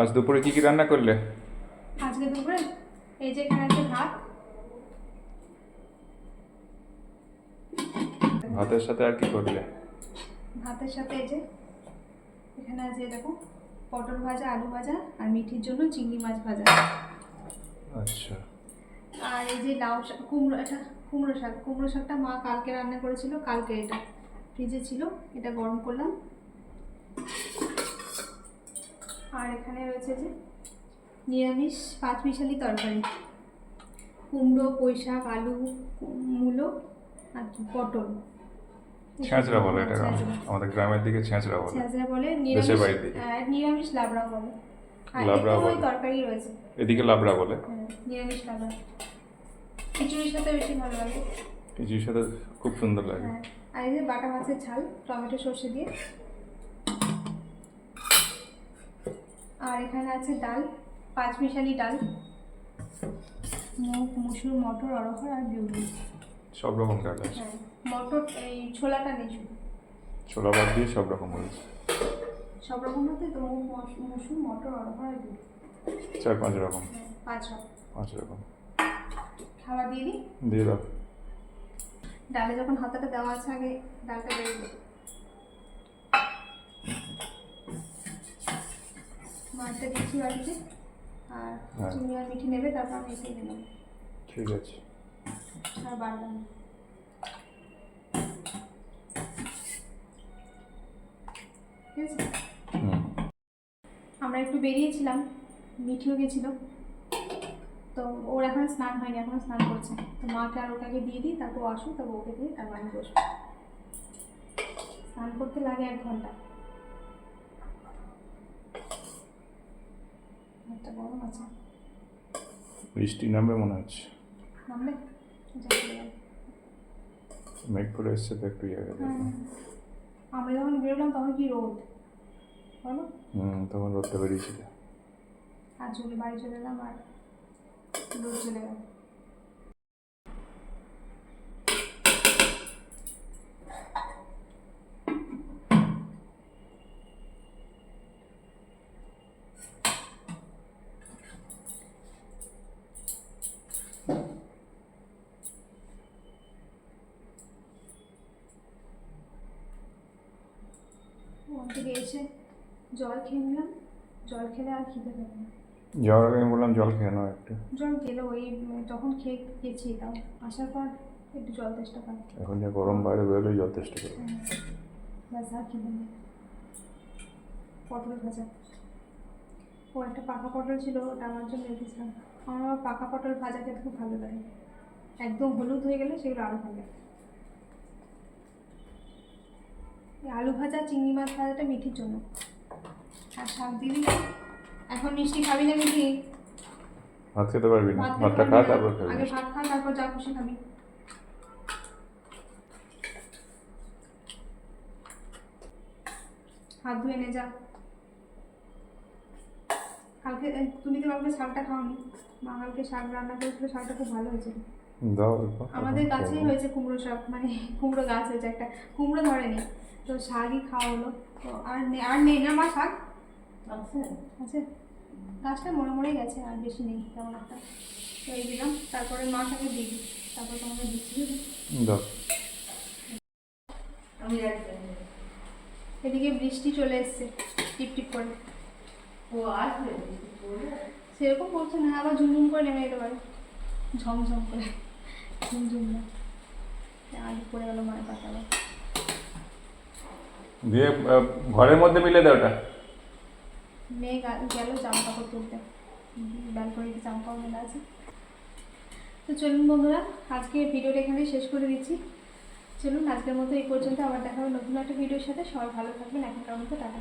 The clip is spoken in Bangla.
আজ দুপুরে কি কি রান্না করলে? আজকে দুপুরে এই যে এখানে আছে ভাত। ভাতের সাথে আর কি করলে? ভাতের সাথে এই যে এখানে আছে দেখো পটল ভাজা আলু ভাজা আর মিঠির জন্য চিংড়ি মাছ ভাজা। আচ্ছা। আর এই যে লাউ শাক কুমড়ো এটা কুমড়ো শাক কুমড়ো শাকটা মা কালকে রান্না করেছিল কালকে এটা ফ্রিজে ছিল এটা গরম করলাম। আর এখানে রয়েছে যে নিরামিষ পাঁচ মিশালি তরকারি। কুমড়ো পুঁই শাক আলু মূলো আর পটল। ছেঁচড়া বলে এটা আমাদের গ্রামের দিকে ছেঁচড়া বলে। ছেঁচড়া বলে নিরামিষ নিরামিষ লাবড়া বলে। আর লাবড়া বলে। তরকারি রয়েছে। এদিকে লাবড়া বলে। হ্যাঁ, নিরামিষ লাবড়া। খিচুড়ির সাথে বেশি ভালো লাগে। কিছুর সাথে খুব সুন্দর লাগে। হ্যাঁ আর এই যে বাটা মাছের ঝাল টমেটো সর্ষে দিয়ে। আর এখানে আছে ডাল পাঁচ মিশালি ডাল মুগ মুসুর মটর অরহর আর বিউলি সব রকম ডাল আছে। হ্যাঁ মটর এই ছোলাটা নেই ছোলা বাদ দিয়ে সব রকম হয়েছে। সব রকম বলতে তো মুগ মুসুর মটর অরহর আর বিউলি চার পাঁচ রকম। হ্যাঁ পাঁচ রকম। পাঁচ রকম। খাবার দিয়ে দিই? দিয়ে দাও। ডালে যখন হাতাটা দেওয়া আছে আগে ডালটা বেরিয়ে দেবো মাছটা দিচ্ছি বাড়িতে। আর হ্যাঁ। চিনি আর মিঠি নেবে তারপর আমি এসে দিলাম ঠিক আছে। আর বাড়লাম না। ঠিক আছে? আমরা একটু বেরিয়েছিলাম মিঠিও গেছিল। তো ওর এখন স্নান হয়নি এখনও স্নান করছে। তো মাকে আর ওকে আগে দিয়ে দিই তারপর আসুক তারপর ওকে দিয়ে তারপর আমি বসবো। স্নান করতে লাগে এক ঘণ্টা। গরম আছে। বৃষ্টি নামবে মনে হচ্ছে। নামবে? মেঘ করে এসছে তো একটু ইয়ে হ্যাঁ। আমরা যখন বেরোলাম তখন কি রোদ? বলো। হুম তখন রোদটা বেরিয়েছিল। আর চলে বাড়ি চলে এলাম আর রোদ চলে গেল। থেকে এসে জল খেয়ে নিলাম। জল খেলে আর খিদে পেবে না। যাওয়ার আগে আমি বললাম জল খেয়ে নাও একটু। জল খেলে ওই তখন খেয়ে গেছি তাও। আসার পর একটু জল তেষ্টা পাই। এখন যা গরম বাইরে বেরোলেই জল চেষ্টা করবে ব্যাস আর খিদে নেই। পটল ভাজা। ও একটা পাকা পটল ছিল ওটা আমার জন্য রেখেছিলাম। আমার পাকা পটল ভাজা খেতে খুব ভালো লাগে। একদম হলুদ হয়ে গেলে সেগুলো আরও ভালো লাগে এই আলু ভাজা চিংড়ি মাছ ভাজাটা মিঠির জন্য। আর শাক দিবি। এখন মিষ্টি খাবি না মিঠি? ভাত খেতে পারবি না। ভাত ভাতটা খা তারপর। খাবি। আগে ভাত খা তারপর যা খুশি খাবি। হাত ধুয়ে নে যা। কালকে তুমি তো কালকে শাকটা খাওনি। মা কালকে শাক রান্না করেছিল শাকটা খুব ভালো হয়েছিল। আমাদের গাছেই হয়েছে কুমড়ো শাক মানে কুমড়ো গাছ হয়েছে একটা। কুমড়ো ধরেনি তো শাকই খাওয়া হলো। তো আর নেই আর নেই না মা শাক? আছে। গাছটা মরে মরে গেছে আর বেশি নেই তেমন একটা। তো এই দিলাম তারপরে মা শাকে দিই তারপর তোমাকে দিচ্ছি। দাও। এদিকে বৃষ্টি চলে এসছে টিপ টিপ করে। ও আসবে সেরকম বলছে না আবার ঝুমঝুম করে নেমে যেতে পারে ঝমঝম করে। আলু পড়ে গেল মায়ের পাতা দিয়ে ঘরের মধ্যে মিলে দাও ওটা। মেয়ে গেল জামা কাপড় তুলতে। ব্যালকনিতে জামা কাপড় মেলা আছে। তো চলুন বন্ধুরা আজকে ভিডিওটা এখানে শেষ করে দিচ্ছি। চলুন আজকের মতো এই পর্যন্ত আবার দেখা হবে নতুন একটা ভিডিওর সাথে। সবাই ভালো থাকবেন। এখনকার মতো টাটা।